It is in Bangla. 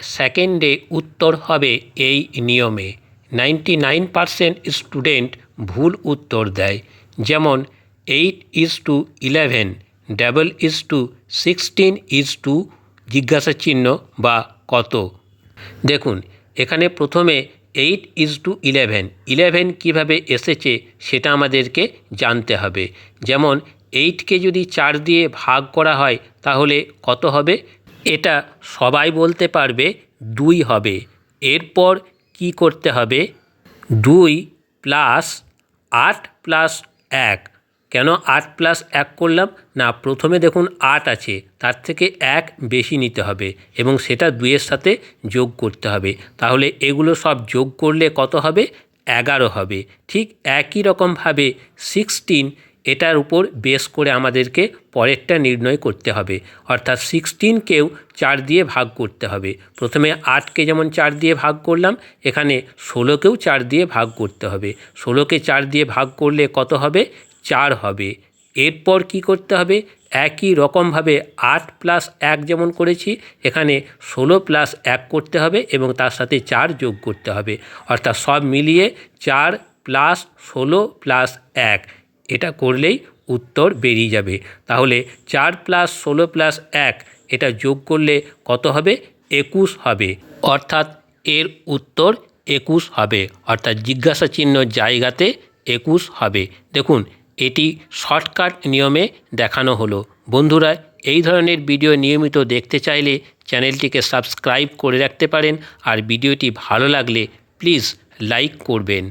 সেকেন্ডে উত্তর হবে এই নিয়মে। নাইনটি নাইন পারসেন্ট স্টুডেন্ট ভুল উত্তর দেয়। যেমন, eight is to eleven, double is to sixteen is to জিজ্ঞাসা চিহ্ন বা কত। দেখুন, এখানে প্রথমে eight is to eleven. Eleven কীভাবে এসেছে সেটা আমাদেরকে জানতে হবে। যেমন, এইটকে যদি চার দিয়ে ভাগ করা হয় তাহলে কত হবে? এটা সবাই বলতে পারবে দুই হবে। এরপর কি করতে হবে? দুই প্লাস আট প্লাস এক। কেন আট প্লাস এক করলাম? না, প্রথমে দেখুন আট আছে, তার থেকে এক বেশি নিতে হবে এবং সেটা দুইয়ের সাথে যোগ করতে হবে। তাহলে এগুলো সব যোগ করলে কত হবে? এগারো হবে। ঠিক একই রকমভাবে সিক্সটিন এটার উপর বেস করে আমাদেরকে পরেরটা নির্ণয় করতে হবে। অর্থাৎ সিক্সটিনকেও চার দিয়ে ভাগ করতে হবে। প্রথমে আটকে যেমন চার দিয়ে ভাগ করলাম, এখানে ষোলোকেও চার দিয়ে ভাগ করতে হবে। ষোলোকে চার দিয়ে ভাগ করলে কত হবে? চার হবে। এরপর কি করতে হবে? একই রকমভাবে আট প্লাস এক যেমন করেছি, এখানে ষোলো প্লাস এক করতে হবে এবং তার সাথে চার যোগ করতে হবে। অর্থাৎ সব মিলিয়ে চার প্লাস ষোলো প্লাস এক। এটা করলেই উত্তর বেরিয়ে যাবে। তাহলে চার প্লাস ষোলো প্লাস এক, এটা যোগ করলে কত হবে? একুশ হবে। অর্থাৎ এর উত্তর একুশ হবে। অর্থাৎ জিজ্ঞাসা চিহ্ন জায়গাতে একুশ হবে। দেখুন, এটি শর্টকাট নিয়মে দেখানো হলো। বন্ধুরা, এই ধরনের ভিডিও নিয়মিত দেখতে চাইলে চ্যানেলটিকে সাবস্ক্রাইব করে রাখতে পারেন আর ভিডিওটি ভালো লাগলে প্লিজ লাইক করবেন।